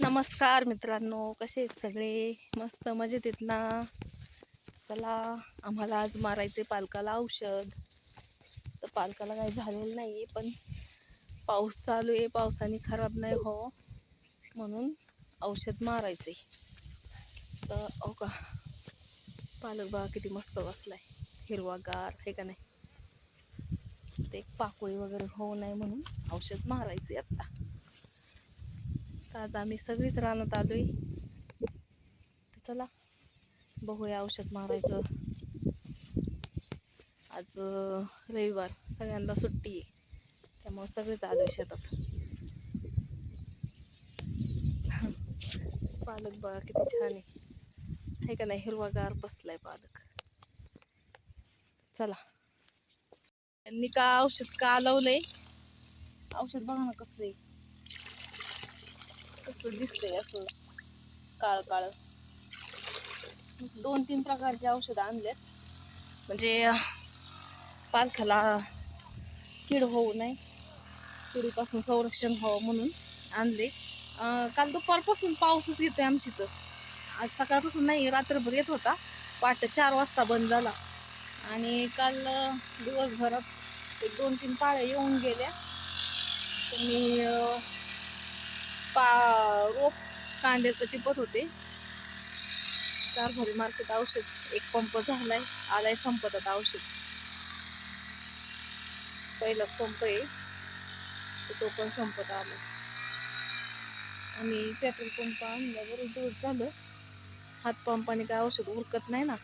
नमस्कार मित्रांनो कसे आहेत सगळे? मस्त मजेत आहेत ना? चला आम्हाला आज मारायचे पालकाला औषध. तर पालकाला काही झालेलं नाही पण पाऊस चालू आहे पावसाने खराब नाही हो म्हणून औषध मारायचे तर हो का? पालक बघा किती मस्त बसलाय. हिरवागार हे का नाही? ते पाकोळी वगैरे होऊ नये म्हणून औषध मारायचे आत्ता. आज आम्ही सगळीच रानात आलोय. तर चला बघूया औषध मारायचं. आज रविवार सगळ्यांना सुट्टी आहे. त्यामुळे सगळेच आलोय शेतात. पालक बघा किती छान आहे. हे का नाही? हिरवागार बसलाय पालक. चला. त्यांनी का औषध का लावलंय? औषध बघा ना कसलं आहे कसलं दिसतंय असं काळ काळ. दोन तीन प्रकारचे औषधं आणलेत. म्हणजे पालख्याला कीड होऊ नये. किडीपासून संरक्षण व्हावं म्हणून आणले. काल दुपारपासून पाऊसच येतोय आमची तर आज सकाळपासून नाही रात्रभर येत होता. पहाटे चार वाजता बंद झाला. आणि काल दिवसभरात एक दोन तीन पाळ्या येऊन गेल्या. तुम्ही मी पा रोप कांद्याचं टिपत होते. चार भरी मार्केट औषध एक पंप झालाय आलाय संपत आता औषध. पहिलाच पंप आहे. तो पण संपत आला. आणि पेट्रोल पंप आणल्यावर दिवस झालं. हातपंप आणि काय औषध उरकत नाही ना.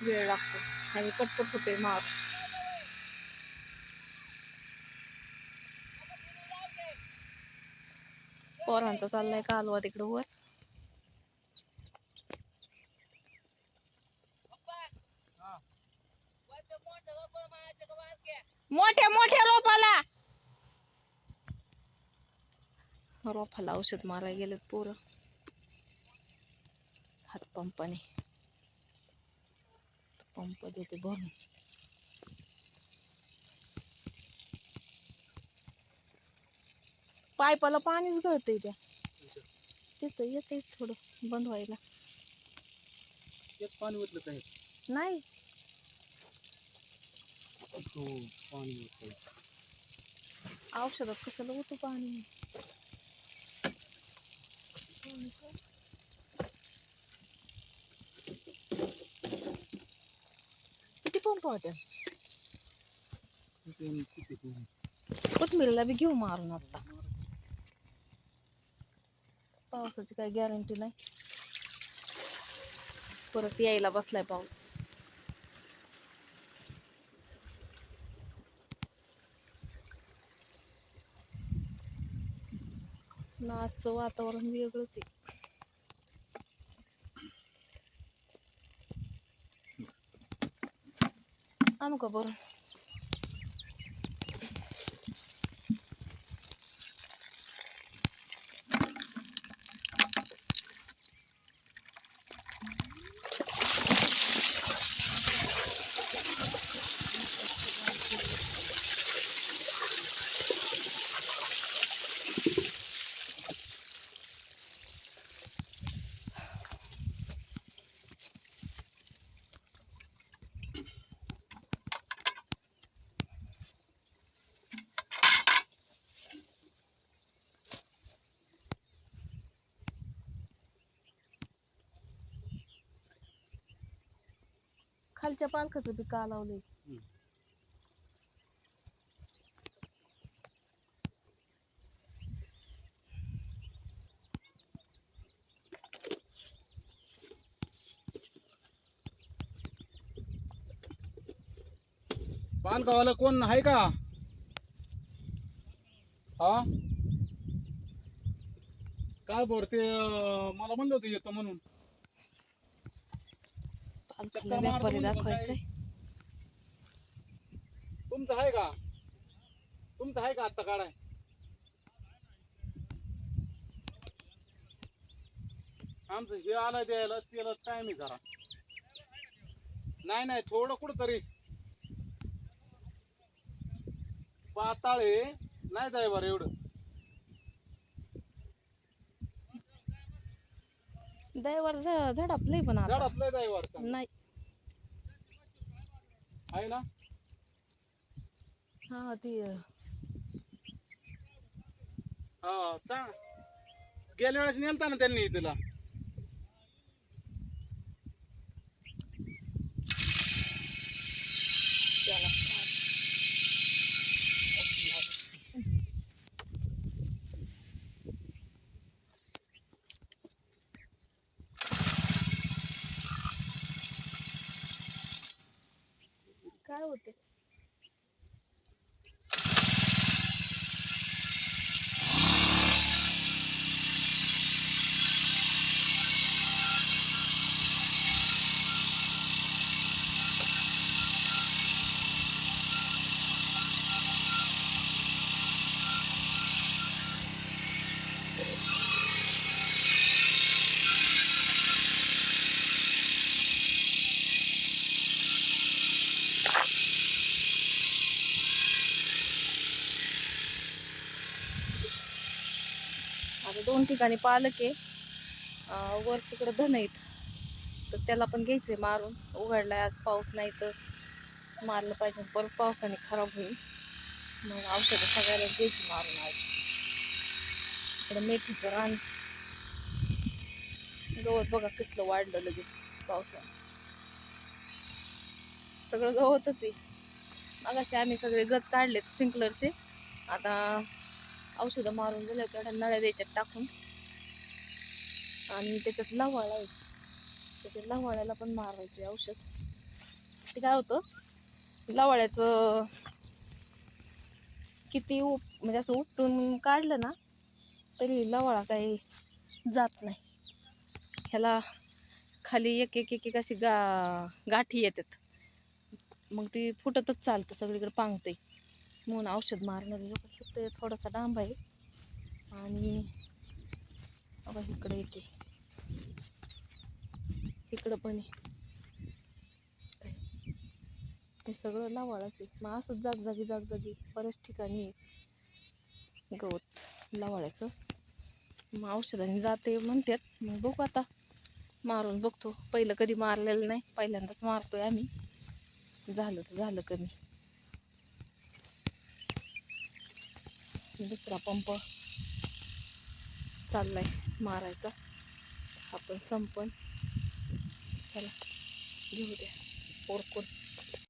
वेळ लागतो. आणि पटपट होते मार. पोरांचा चाललाय कालवा तिकडं वर. मोठ्या मोठ्या रोपाला. रोपाला औषध मारायला गेलेत पोरं. हातपंपाने पंप देते भरून. पायपाला पाणीच गळतंय त्या. तिथं येतंय थोडं बंद व्हायला. त्यात पाणी ओतलं काय नाही. हो पाणी ओतलं औषधात कशाला होतं पाणी? किती पंप होत्या? कोथमिरीला बी घेऊ मारून आता. पावसाची काही गॅरंटी नाही. परत यायला बसलाय पाऊस. ना आजचं वातावरण वेगळंच आहे. आणू का बरं? खालच्या पालखाचं बी का लावलंय? हम्म. कोण आहे का? हा? काय बोलते मला म्हणलं होतं येतो म्हणून. पालखाला व्यापारी दाखवायचंय. तुमचं आहे का? तुमचं आहे का आत्ता काढाय? आमचं हे आलं द्यायला त्याला टाइम जरा. नाही नाही थोडं कुठं तरी पाताळ नाही जाय बरं एवढं. दैवर झडपलंय पण आता. झडपलंय दैवार नाही. आहे ना? हा ती हा चांग गेल्या वेळेस नेलता ना त्यांनी तिला त्याला काय होते आता दोन ठिकाणी पालक आहे. वर तिकडं धन आहेत. तर त्याला पण घ्यायचं आहे मारून. उघडलाय आज पाऊस नाही तर मारलं पाहिजे. परत पावसाने खराब होईल. मग औषधं सगळ्याला घ्यायची मारून आज. इकडं मेथीचं रान. गवत बघा कसलं वाढलं लगेच पावसानं. सगळं गवतच आहे. मगाशी आम्ही सगळे गच काढलेत स्प्रिंकलरचे. आता औषधं मारून झालं तेवढ्या नळ्या द्यायच्यात टाकून. आणि त्याच्यात लवाळा आहे. त्याच्यात लवाळ्याला पण मारायचे औषध. ते काय होतं? लवाळ्याचं किती उप म्हणजे असं उपटून काढलं ना तरी लवाळा काही जात नाही. ह्याला खाली एक एक एक एक अशी गा गाठी येतात. मग ती फुटतच चालतं. सगळीकडे पांगते म्हणून औषध मारणार फक्त थोडासा डांब आहे. आणि बघा इकडे येते. इकडं पण आहे. हे सगळं लावाळाच आहे. मग असंच जागजागी जागजागी बऱ्याच ठिकाणी गवत लावाळ्याचं. मग औषधाने जाते म्हणतात. मग बघू आता. मारून बघतो. पहिलं कधी मारलेलं नाही. पहिल्यांदाच मारतोय आम्ही. झालं तर झालं कमी दुसरा पंप चाललाय मारायचा. आपण संपण चला घेऊ द्या. ओरकून